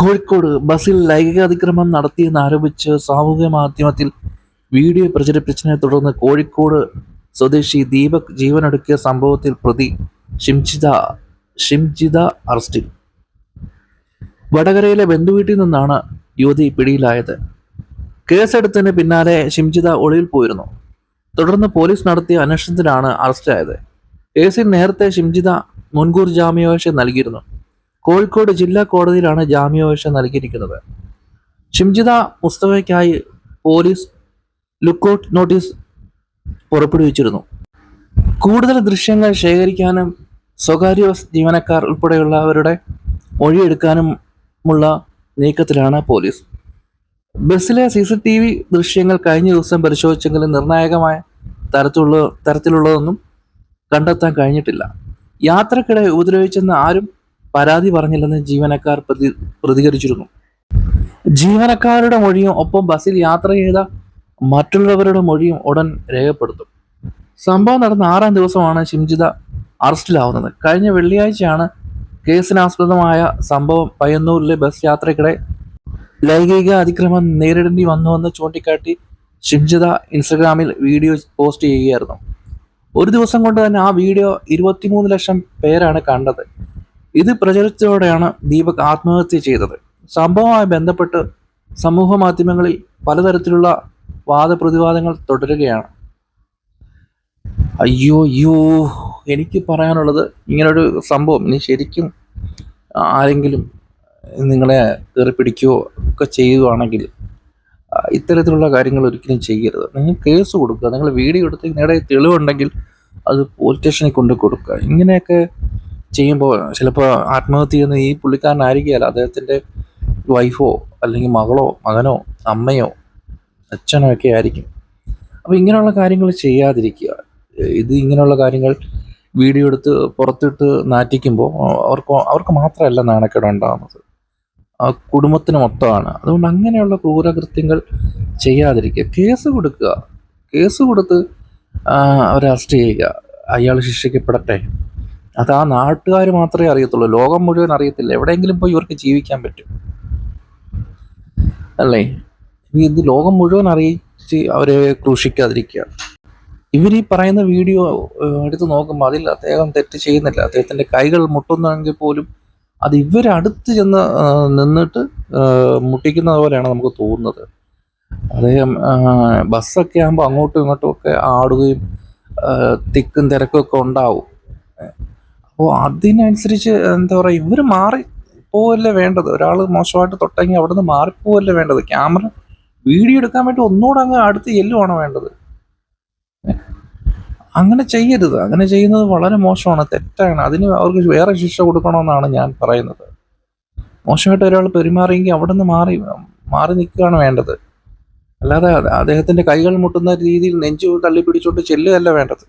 കോഴിക്കോട് ബസ്സിൽ ലൈംഗികാതിക്രമം നടത്തിയെന്ന് ആരോപിച്ച് സാമൂഹ്യ മാധ്യമത്തിൽ വീഡിയോ പ്രചരിപ്പിച്ചതിനെ തുടർന്ന് കോഴിക്കോട് സ്വദേശി ദീപക് ജീവനൊടുക്കിയ സംഭവത്തിൽ പ്രതി ഷിംജിത ഷിംജിത അറസ്റ്റിൽ. വടകരയിലെ ബന്ധുവീട്ടിൽ നിന്നാണ് യുവതി പിടിയിലായത്. കേസെടുത്തതിന് പിന്നാലെ ഷിംജിത ഒളിവിൽ പോയിരുന്നു. തുടർന്ന് പോലീസ് നടത്തിയ അന്വേഷണത്തിലാണ് അറസ്റ്റിലായത്. കേസിൽ നേരത്തെ ഷിംജിത മുൻകൂർ ജാമ്യാപേക്ഷ നൽകിയിരുന്നു. കോഴിക്കോട് ജില്ലാ കോടതിയിലാണ് ജാമ്യാപേക്ഷ നൽകിയിരിക്കുന്നത്. ഷിംജിത മുസ്തഫയ്ക്കായി പോലീസ് ലുക്കൌട്ട് നോട്ടീസ് പുറപ്പെടുവിച്ചിരുന്നു. കൂടുതൽ ദൃശ്യങ്ങൾ ശേഖരിക്കാനും സ്വകാര്യ ജീവനക്കാർ ഉൾപ്പെടെയുള്ളവരുടെ മൊഴിയെടുക്കാനുമുള്ള നീക്കത്തിലാണ് പോലീസ്. ബസ്സിലെ സി സി ടി വി ദൃശ്യങ്ങൾ കഴിഞ്ഞ ദിവസം പരിശോധിച്ചെങ്കിലും നിർണായകമായ തരത്തിലുള്ള തരത്തിലുള്ളതൊന്നും കണ്ടെത്താൻ കഴിഞ്ഞിട്ടില്ല. യാത്രക്കിടെ ഉപദ്രവിച്ചെന്ന് ആരും പരാതി പറഞ്ഞില്ലെന്ന് ജീവനക്കാർ പ്രതി പ്രതികരിച്ചിരുന്നു. ജീവനക്കാരുടെ മൊഴിയും ഒപ്പം ബസ്സിൽ യാത്ര ചെയ്ത മറ്റുള്ളവരുടെ മൊഴിയും ഉടൻ രേഖപ്പെടുത്തും. സംഭവം നടന്ന ആറാം ദിവസമാണ് ഷിംജിത അറസ്റ്റിലാവുന്നത്. കഴിഞ്ഞ വെള്ളിയാഴ്ചയാണ് കേസിനാസ്പദമായ സംഭവം പയ്യന്നൂരിലെ ബസ് യാത്രക്കിടെ ലൈംഗിക അതിക്രമം നേരിടേണ്ടി വന്നുവെന്ന് ചൂണ്ടിക്കാട്ടി ഷിംജിത ഇൻസ്റ്റഗ്രാമിൽ വീഡിയോ പോസ്റ്റ് ചെയ്യുകയായിരുന്നു. ഒരു ദിവസം കൊണ്ട് തന്നെ ആ വീഡിയോ ഇരുപത്തിമൂന്ന് ലക്ഷം പേരാണ് കണ്ടത്. ഇത് പ്രചരിച്ചതോടെയാണ് ദീപക് ആത്മഹത്യ ചെയ്തത്. സംഭവവുമായി ബന്ധപ്പെട്ട് സമൂഹ മാധ്യമങ്ങളിൽ പലതരത്തിലുള്ള വാദപ്രതിവാദങ്ങൾ തുടരുകയാണ്. അയ്യോ അയ്യോ എനിക്ക് പറയാനുള്ളത് ഇങ്ങനൊരു സംഭവം. ഇനി ശരിക്കും ആരെങ്കിലും നിങ്ങളെ കയറി പിടിക്കുകയോ ഒക്കെ ചെയ്യുകയാണെങ്കിൽ ഇത്തരത്തിലുള്ള കാര്യങ്ങൾ ഒരിക്കലും ചെയ്യരുത്. നിങ്ങൾ കേസ് കൊടുക്കുക. നിങ്ങൾ വീഡിയോ എടുത്ത് നിങ്ങളുടെ തെളിവുണ്ടെങ്കിൽ അത് പോലീസ് സ്റ്റേഷനിൽ കൊണ്ട് കൊടുക്കുക ഇങ്ങനെയൊക്കെ ചെയ്യുമ്പോൾ ചിലപ്പോൾ ആത്മഹത്യ ചെയ്യുന്ന ഈ പുള്ളിക്കാരനായിരിക്കുകയല്ല. അദ്ദേഹത്തിന്റെ വൈഫോ അല്ലെങ്കിൽ മകളോ മകനോ അമ്മയോ അച്ഛനോ ഒക്കെ ആയിരിക്കും. അപ്പോൾ ഇങ്ങനെയുള്ള കാര്യങ്ങൾ ചെയ്യാതിരിക്കുക. ഇത് ഇങ്ങനെയുള്ള കാര്യങ്ങൾ വീഡിയോ എടുത്ത് പുറത്തിട്ട് നാറ്റിക്കുമ്പോൾ അവർക്ക് അവർക്ക് മാത്രമല്ല നാണക്കേട് ഉണ്ടാകുന്നത്. ആ കുടുംബത്തിന് മൊത്തമാണ്. അതുകൊണ്ട് അങ്ങനെയുള്ള ക്രൂരകൃത്യങ്ങൾ ചെയ്യാതിരിക്കുക. കേസ് കൊടുക്കുക. കേസ് കൊടുത്ത് അവരെ അറസ്റ്റ് ചെയ്യുക. അയാൾ ശിക്ഷിക്കപ്പെടട്ടെ. അത് ആ നാട്ടുകാർ മാത്രമേ അറിയത്തുള്ളൂ. ലോകം മുഴുവൻ അറിയത്തില്ല. എവിടെയെങ്കിലും പോയി ഇവർക്ക് ജീവിക്കാൻ പറ്റും. അല്ലേ? ഇത് ലോകം മുഴുവൻ അറിയിച്ച് അവരെ ക്രൂശിക്കാതിരിക്കുക ഇവർ ഈ പറയുന്ന വീഡിയോ എടുത്ത് നോക്കുമ്പോൾ അതിൽ അദ്ദേഹം തെറ്റ് ചെയ്യുന്നില്ല. അദ്ദേഹത്തിന്റെ കൈകൾ മുട്ടുന്നെങ്കിൽ പോലും അത് ഇവരടുത്ത് ചെന്ന് നിന്നിട്ട് മുട്ടിക്കുന്നത് പോലെയാണ് നമുക്ക് തോന്നുന്നത്. അദ്ദേഹം ബസ്സൊക്കെ ആകുമ്പോൾ അങ്ങോട്ടും ഇങ്ങോട്ടും ഒക്കെ ആടുകയും തിക്കും തിരക്കും ഒക്കെ ഉണ്ടാവും. അപ്പോൾ അതിനനുസരിച്ച് എന്താ പറയുക ഇവർ മാറി പോവല്ലേ വേണ്ടത്. ഒരാൾ മോശമായിട്ട് തൊട്ടെങ്കിൽ അവിടെ നിന്ന് മാറിപ്പോവല്ലേ വേണ്ടത്. ക്യാമറ വീഡിയോ എടുക്കാൻ വേണ്ടി ഒന്നുകൂടെ അങ്ങ് അടുത്ത് ചെല്ലുവാണ് വേണ്ടത്. അങ്ങനെ ചെയ്യരുത്. അങ്ങനെ ചെയ്യുന്നത് വളരെ മോശമാണ് തെറ്റാണ്. അതിന് അവർക്ക് വേറെ ശിക്ഷ കൊടുക്കണമെന്നാണ് ഞാൻ പറയുന്നത്. മോശമായിട്ട് ഒരാൾ പെരുമാറിയെങ്കിൽ അവിടെ നിന്ന് മാറി മാറി നിൽക്കുകയാണ് വേണ്ടത്. അല്ലാതെ അദ്ദേഹത്തിന്റെ കൈകൾ മുട്ടുന്ന രീതിയിൽ നെഞ്ചു തള്ളി പിടിച്ചോണ്ട് ചെല്ലുകയല്ല വേണ്ടത്.